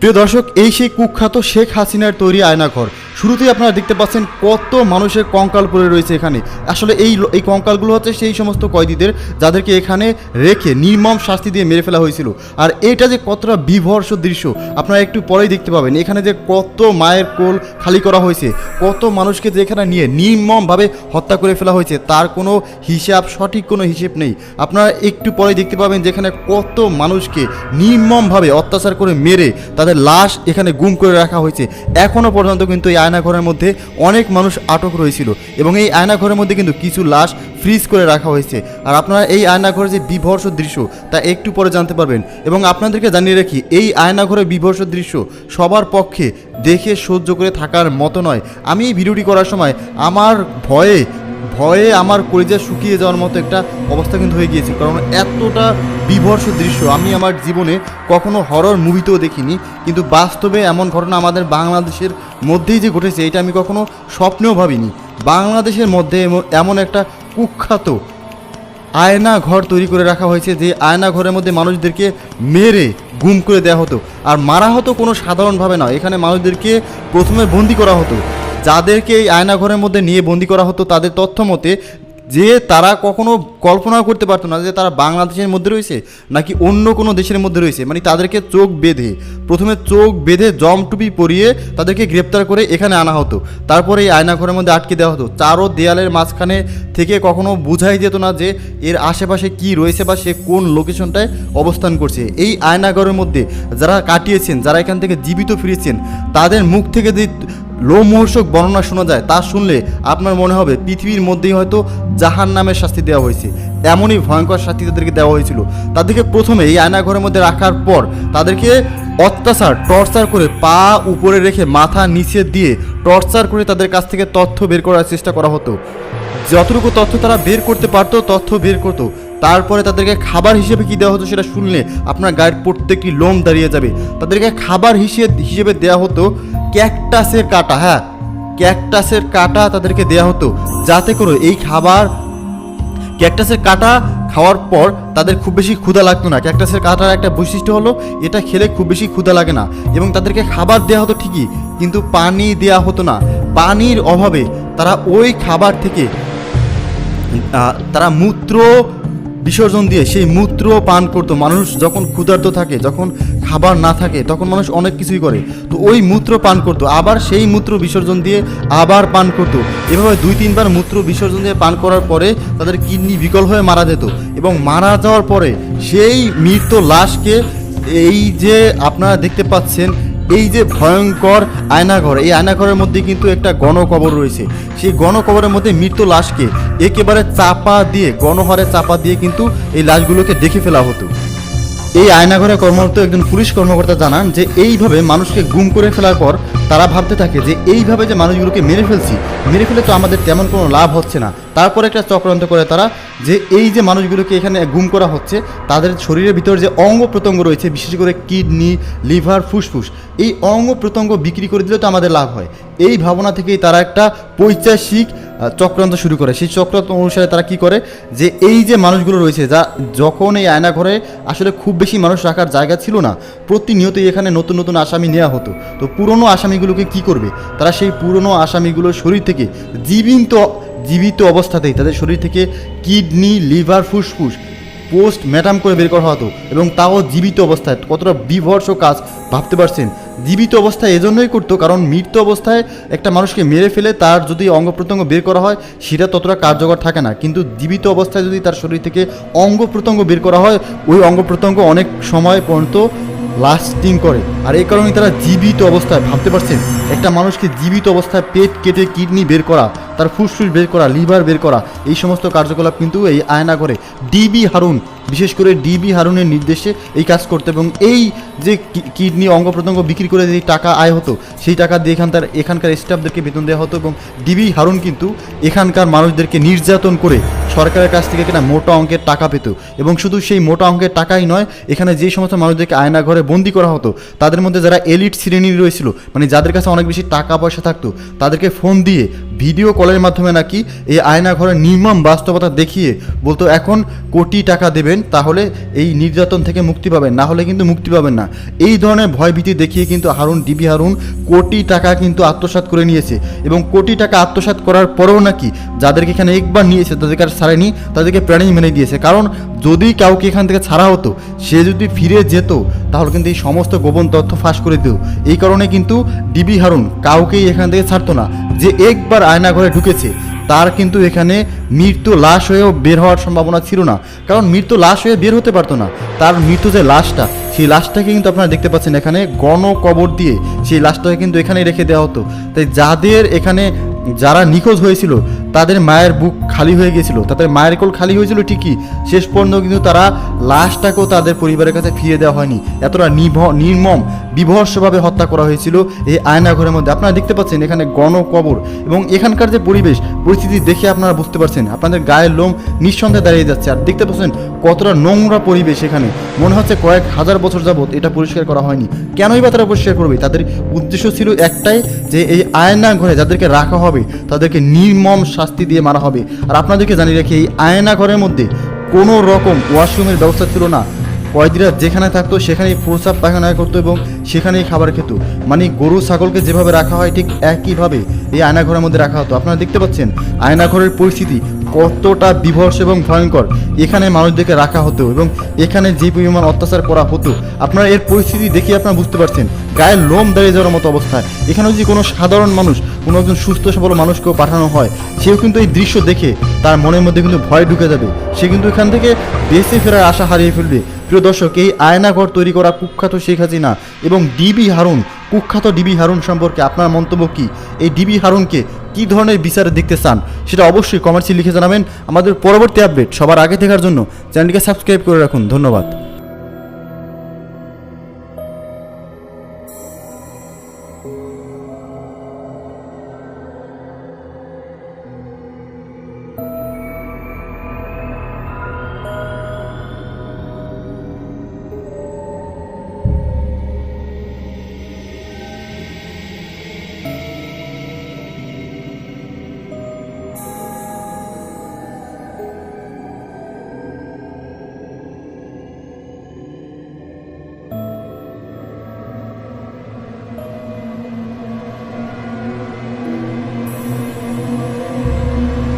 প্রিয় দর্শক এই সেই কুখ্যাত শেখ হাসিনার তৈরি আয়নাঘর। শুরুতেই আপনারা দেখতে পাচ্ছেন কত মানুষের কঙ্কাল পড়ে রয়েছে এখানে। আসলে এই এই কঙ্কালগুলো হচ্ছে সেই সমস্ত কয়েদিদের যাদেরকে এখানে রেখে নির্মম শাস্তি দিয়ে মেরে ফেলা হয়েছিল। আর এটা যে কতটা বিভর্ষ দৃশ্য, আপনারা একটু পরেই দেখতে পাবেন। এখানে যে কত মায়ের কোল খালি করা হয়েছে, কত মানুষকে যে এখানে নিয়ে নির্মমভাবে হত্যা করে ফেলা হয়েছে, তার কোনো হিসাব, সঠিক কোনো হিসেব নেই। আপনারা একটু পরেই দেখতে পাবেন যেখানে কত মানুষকে নির্মমভাবে অত্যাচার করে মেরে তাদের লাশ এখানে গুম করে রাখা হয়েছে। এখনও পর্যন্ত কিন্তু এই আয়নাঘরের মধ্যে অনেক মানুষ আটক রয়েছিল এবং এই আয়নাঘরের মধ্যে কিন্তু কিছু লাশ ফ্রিজ করে রাখা হয়েছে। আর আপনারা এই আয়নাঘরের যে বিভর্ষ দৃশ্য, তা একটু পরে জানতে পারবেন। এবং আপনাদেরকে জানিয়ে রাখি, এই আয়নাঘরের বিভর্ষ দৃশ্য সবার পক্ষে দেখে সহ্য করে থাকার মতো নয়। আমি এই ভিডিওটি করার সময় আমার ভয়ে ভয়ে আমার কলিজা শুকিয়ে যাওয়ার মতো একটা অবস্থা কিন্তু হয়ে গিয়েছে। কারণ এতটা বিভর্ষ দৃশ্য আমি আমার জীবনে কখনো হরর মুভিতেও দেখিনি। কিন্তু বাস্তবে এমন ঘটনা আমাদের বাংলাদেশের মধ্যেই যে ঘটেছে, এটা আমি কখনো স্বপ্নেও ভাবিনি। বাংলাদেশের মধ্যে এমন- একটা কুখ্যাত আয়না ঘর তৈরি করে রাখা হয়েছে যে আয়না ঘরের মধ্যে মানুষদেরকে মেরে গুম করে দেওয়া হতো। আর মারা হতো কোনো সাধারণভাবে নয় এখানে মানুষদেরকে প্রথমে বন্দি করা হতো। যাদেরকে এই আয়নাঘরের মধ্যে নিয়ে বন্দি করা হতো, তাদের তথ্য মতে, যে তারা কখনো কল্পনাও করতে পারতো না যে তারা বাংলাদেশের মধ্যে রয়েছে নাকি অন্য কোনো দেশের মধ্যে রয়েছে। মানে তাদেরকে চোখ বেঁধে, প্রথমে চোখ বেঁধে জমটুপি পরিয়ে তাদেরকে গ্রেপ্তার করে এখানে আনা হতো। তারপরে এই আয়নাঘরের মধ্যে আটকে দেওয়া হতো। চারো দেয়ালের মাঝখানে থেকে কখনো বোঝাই যেত না যে এর আশেপাশে কি রয়েছে বা সে কোন লোকেশনটায় অবস্থান করছে। এই আয়নাঘরের মধ্যে যারা কাটিয়েছেন, যারা এখান থেকে জীবিত ফিরেছেন, তাদের মুখ থেকে যে লোমহর্ষক বর্ণনা শোনা যায়, তা শুনলে আপনার মনে হবে পৃথিবীর মধ্যেই হয়তো জাহান নামের শাস্তি দেওয়া হয়েছে। এমনই ভয়ঙ্কর শাস্তি তাদেরকে দেওয়া হয়েছিল। তাদেরকে প্রথমে এই আয়নাঘরের মধ্যে রাখার পর তাদেরকে অত্যাচার, টর্চার করে পা উপরে রেখে মাথা নিচে দিয়ে টর্চার করে তাদের কাছ থেকে তথ্য বের করার চেষ্টা করা হতো। যতটুকু তথ্য তারা বের করতে পারতো, তথ্য বের করতো। তারপরে তাদেরকে খাবার হিসেবে কি দেওয়া হতো সেটা শুনলে আপনার গায়ের প্রত্যেকটি লোম দাঁড়িয়ে যাবে। তাদেরকে খাবার হিসেবে হিসেবে দেওয়া হতো ক্যাকটাসের কাটা হ্যাঁ ক্যাকটাসের কাটা তাদেরকে দেওয়া হতো যাতে করে এই খাবার, ক্যাকটাসের কাটা খাওয়ার পর তাদের খুব বেশি ক্ষুধা লাগতো না। ক্যাকটাসের কাটার একটা বৈশিষ্ট্য হলো, এটা খেলে খুব বেশি ক্ষুধা লাগে না এবং তাদেরকে খাবার দেওয়া হতো ঠিকই, কিন্তু পানি দেওয়া হতো না। পানির অভাবে তারা ওই খাবার থেকে তারা মূত্র বিসর্জন দিয়ে সেই মূত্র পান করতো। মানুষ যখন ক্ষুধার্ত থাকে, যখন খাবার না থাকে, তখন মানুষ অনেক কিছুই করে। তো ওই মূত্র পান করতো, আবার সেই মূত্র বিসর্জন দিয়ে আবার পান করতো। এভাবে দুই, তিনবার মূত্র বিসর্জন দিয়ে পান করার পরে তাদের কিডনি বিকল হয়ে মারা যেত এবং মারা যাওয়ার পরে সেই মৃত লাশকে এই যে আপনারা দেখতে পাচ্ছেন, এই যে ভয়ঙ্কর আয়নাঘর, এই আয়নাঘরের মধ্যে কিন্তু একটা গণকবর রয়েছে। সেই গণকবরের মধ্যে মৃত লাশকে একেবারে চাপা দিয়ে, গণহারে চাপা দিয়ে কিন্তু এই লাশগুলোকে দেখে ফেলা হতো। এই আয়নাঘরে কর্মরত একজন পুলিশ কর্মকর্তা জানান যে, এইভাবে মানুষকে গুম করে ফেলার পর তারা ভাবতে থাকে যে, এইভাবে যে মানুষগুলোকে মেরে ফেলছি, মেরে ফেলে তো আমাদের তেমন কোনো লাভ হচ্ছে না। তারপর একটা চক্রান্ত করে তারা যে, এই যে মানুষগুলোকে এখানে গুম করা হচ্ছে, তাদের শরীরের ভিতর যে অঙ্গ প্রত্যঙ্গ রয়েছে, বিশেষ করে কিডনি, লিভার, ফুসফুস, এই অঙ্গ প্রত্যঙ্গ বিক্রি করে দিলে তো আমাদের লাভ হয়। এই ভাবনা থেকেই তারা একটা পৈচাসিক চক্রান্ত শুরু করে। সেই চক্রান্ত অনুসারে তারা কি করে? যে এই যে মানুষগুলো রয়েছে, যা যখন এই আয়নাঘরে আসলে খুব বেশি মানুষ রাখার জায়গা ছিল না, প্রতিনিয়তই এখানে নতুন নতুন আসামি নেওয়া হতো। তো পুরনো আসামিগুলোকে কি করবে? তারা সেই পুরনো আসামিগুলোর শরীর থেকে জীবিত জীবিত অবস্থাতেই তাদের শরীর থেকে কিডনি, লিভার ফুসফুস পোস্ট ম্যাটাম করে বের করা হতো এবং তাও জীবিত অবস্থায়। কতটা বিভর্ষ কাজ ভাবতে পারছেন? জীবিত অবস্থায় এজন্যই করতো, কারণ মৃত্যু অবস্থায় একটা মানুষকে মেরে ফেলে তার যদি অঙ্গ প্রত্যঙ্গ বের করা হয়, সেটা ততটা কার্যকর থাকে না। কিন্তু জীবিত অবস্থায় যদি তার শরীর থেকে অঙ্গ প্রত্যঙ্গ বের করা হয়, ওই অঙ্গ প্রত্যঙ্গ অনেক সময় পর্যন্ত লাস্টিং করে। আর এই কারণে তারা জীবিত অবস্থায়, ভাবতে পারছেন? একটা মানুষকে জীবিত অবস্থায় পেট কেটে কিডনি বের করা, তার ফুসফুস বের করা, লিভার বের করা, এই সমস্ত কার্যকলাপ কিন্তু এই আয়না করে ডিবি হারুন, বিশেষ করে ডিবি হারুনের নির্দেশে এই কাজ করতে এবং এই যে কিডনি অঙ্গ প্রত্যঙ্গ বিক্রি করে যে টাকা আয় হতো, সেই টাকা দিয়ে এখানকার এখানকার স্টাফদেরকে বেতন দেওয়া হতো এবং ডিবি হারুন কিন্তু এখানকার মানুষদেরকে নির্যাতন করে সরকারের কাছ থেকে কিনা মোটা অঙ্কের টাকা পেত। এবং শুধু সেই মোটা অঙ্কের টাকাই নয়, এখানে যে সমস্ত মানুষদেরকে আয়না ঘরে বন্দি করা হতো, তাদের মধ্যে যারা এলিট শ্রেণির রয়েছিল মানে যাদের কাছে অনেক বেশি টাকা পয়সা থাকতো, তাদেরকে ফোন দিয়ে ভিডিও কলের মাধ্যমে নাকি এই আয়না ঘরের নির্মম বাস্তবতা দেখিয়ে বলতো, এখন কোটি টাকা দেবেন, তাহলে এই নির্যাতন থেকে মুক্তি পাবেন। না হলে কিন্তু মুক্তি পাবেন না। এই ধরনের ভয়ভীতি দেখিয়ে কিন্তু হারুন, ডিবি হারুন কোটি টাকা কিন্তু আত্মসাৎ করে নিয়েছে। এবং কোটি টাকা আত্মসাৎ করার পরেও নাকি যাদেরকে এখানে একবার নিয়েছে, তাদেরকে আর ছাড়েনি তাদেরকে প্রাণী মেনে দিয়েছে। কারণ যদি কাউকে এখান থেকে ছাড়া হতো, সে যদি ফিরে যেত, তাহলে কিন্তু এই সমস্ত গোপন তথ্য ফাঁস করে দিত। এই কারণে কিন্তু ডিবি হারুন কাউকেই এখান থেকে ছাড়তো না। যে একবার আয়না ঘরে ঢুকেছে, তার কিন্তু এখানে মৃত্যু লাশ হয়েও বের হওয়ার সম্ভাবনা ছিল না। কারণ মৃত্যু লাশ হয়ে বের হতে পারতো না। তার মৃত্যু যে লাশটা, সেই লাশটাকে কিন্তু আপনারা দেখতে পাচ্ছেন এখানে গণ কবর দিয়ে সেই লাশটাকে কিন্তু এখানেই রেখে দেওয়া হতো। তাই যাদের এখানে যারা নিখোঁজ হয়েছিল তাদের মায়ের বুক খালি হয়ে গেছিল। তাদের মায়ের কোল খালি হয়েছিল ঠিকই। শেষ পর্যন্ত কিন্তু তারা লাশটাকেও তাদের পরিবারের কাছে ফিরিয়ে দেওয়া হয়নি। এতটা নির্মম বিভৎসভাবে হত্যা করা হয়েছিল এই আয়না ঘরের মধ্যে। আপনারা দেখতে পাচ্ছেন এখানে গণকবর এবং এখানকার যে পরিবেশ, পরিস্থিতি দেখে আপনারা বুঝতে পারছেন। আপনাদের গায়ের লোম নিঃসন্দেহে দাঁড়িয়ে যাচ্ছে। আর দেখতে পাচ্ছেন কতটা নোংরা পরিবেশ এখানে। মনে হচ্ছে কয়েক হাজার বছর যাবৎ এটা পরিষ্কার করা হয়নি। কেনই বা তারা পরিষ্কার করবে? তাদের উদ্দেশ্য ছিল একটাই যে এই আয়না ঘরে যাদেরকে রাখা হবে, তাদেরকে নির্মম শাস্তি দিয়ে মারা হবে। আর আপনাদেরকে জানিয়ে রাখি, এই আয়না ঘরের মধ্যে কোনো রকম ওয়াশরুমের ব্যবস্থা ছিল না। কয়েদিরা যেখানে থাকতো, সেখানেই প্রসাব পায়খানা করতো এবং সেখানেই খাবার খেত। মানে গরু, ছাগলকে যেভাবে রাখা হয়, ঠিক একইভাবে এই আয়নাঘরের মধ্যে রাখা হতো। আপনারা দেখতে পাচ্ছেন, আয়নাঘরের পরিস্থিতি কতটা বিভৎস এবং ভয়ঙ্কর। এখানে মানুষদেরকে রাখা হতো এবং এখানে যে পরিমাণ অত্যাচার করা হতো, আপনারা এর পরিস্থিতি দেখে আপনারা বুঝতে পারছেন। গায়ের লোম দাঁড়িয়ে যাওয়ার মতো অবস্থা। এখানে যদি কোনো সাধারণ মানুষ, কোনো একজন সুস্থ সবল মানুষকেও পাঠানো হয়, সেও কিন্তু এই দৃশ্য দেখে তার মনের মধ্যে কিন্তু ভয় ঢুকে যাবে। সে কিন্তু এখান থেকে বেঁচে ফেরার আশা হারিয়ে ফেলবে। প্রিয় দর্শক, এই আয়নাঘর তৈরি করা কুখ্যাত শেখ হাসিনা এবং ডিবি হারুন, কুখ্যাত ডিবি হারুন সম্পর্কে আপনার মন্তব্য কী? এই ডিবি হারুনকে কী ধরনের বিচারে দেখতে চান? সেটা অবশ্যই কমেন্টসে লিখে জানাবেন। আমাদের পরবর্তী আপডেট সবার আগে দেখার জন্য চ্যানেলটিকে সাবস্ক্রাইব করে রাখুন। ধন্যবাদ।